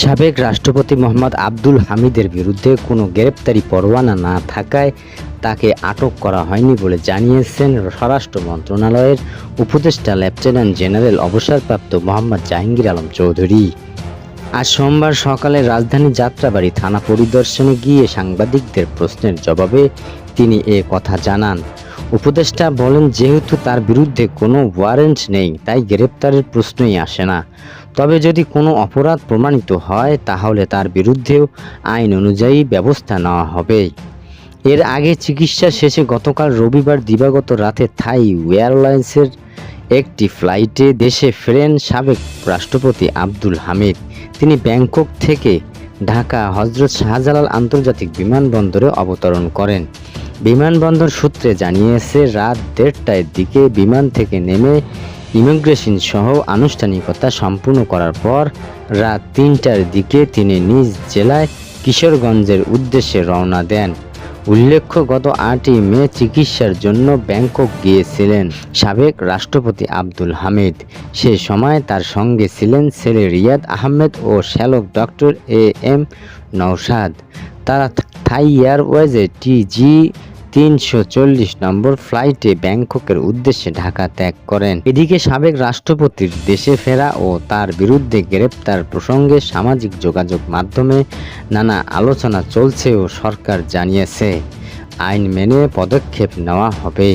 সাবেক রাষ্ট্রপতি মোহাম্মদ আব্দুল হামিদের বিরুদ্ধে কোনো গ্রেপ্তারি পরোয়ানা না থাকায় তাকে আটক করা হয়নি বলে জানিয়েছেন স্বরাষ্ট্র মন্ত্রণালয়ের উপদেষ্টা লেফটেন্যান্ট জেনারেল অবসরপ্রাপ্ত মোহাম্মদ জাহাঙ্গীর আলম চৌধুরী। আজ সোমবার সকালে রাজধানী যাত্রাবাড়ি থানা পরিদর্শনে গিয়ে সাংবাদিকদের প্রশ্নের জবাবে তিনি এ কথা জানান। উপদেষ্টা বলেন, যেহেতু তার বিরুদ্ধে কোনো ওয়ারেন্ট নেই, তাই গ্রেপ্তারের প্রশ্নই আসে না। তবে যদি কোনো অপরাধ প্রমাণিত হয়, তাহলে তার বিরুদ্ধেও আইন অনুযায়ী ব্যবস্থা নেওয়া হবে। এর আগে চিকিৎসা শেষে গতকাল রবিবার দিবাগত রাতে থাই এয়ারলাইন্সের একটি ফ্লাইটে দেশে ফেরেন সাবেক রাষ্ট্রপতি আব্দুল হামিদ। তিনি ব্যাংকক থেকে ঢাকা হজরত শাহজালাল আন্তর্জাতিক বিমানবন্দরে অবতরণ করেন। বিমানবন্দর সূত্রে জানিয়েছে, রাত দেড়টার দিকে বিমান থেকে নেমে ইমিগ্রেশন সহ আনুষ্ঠানিকতা সম্পূর্ণ করার পর রাত তিনটার দিকে তিনি নিজ জেলায় কিশোরগঞ্জের উদ্দেশ্যে রওনা দেন। উল্লেখ্য, গত আটই মে চিকিৎসার জন্য ব্যাংকক গিয়েছিলেন সাবেক রাষ্ট্রপতি আব্দুল হামিদ। সে সময় তার সঙ্গে ছিলেন ছেলে রিয়াদ আহমেদ ও শ্যালক ডক্টর এ এম নৌসাদ তারা থাই এয়ারওয়েজে টিজি তিনশো চল্লিশ নম্বর ফ্লাইটে ব্যাংককের উদ্দেশ্যে ঢাকা ত্যাগ করেন। এদিকে সাবেক রাষ্ট্রপতির দেশে ফেরা ও তার বিরুদ্ধে গ্রেপ্তার প্রসঙ্গে সামাজিক যোগাযোগ মাধ্যমে নানা আলোচনা চলছে ও সরকার জানিয়েছে। আইন মেনে পদক্ষেপ নেওয়া হবে।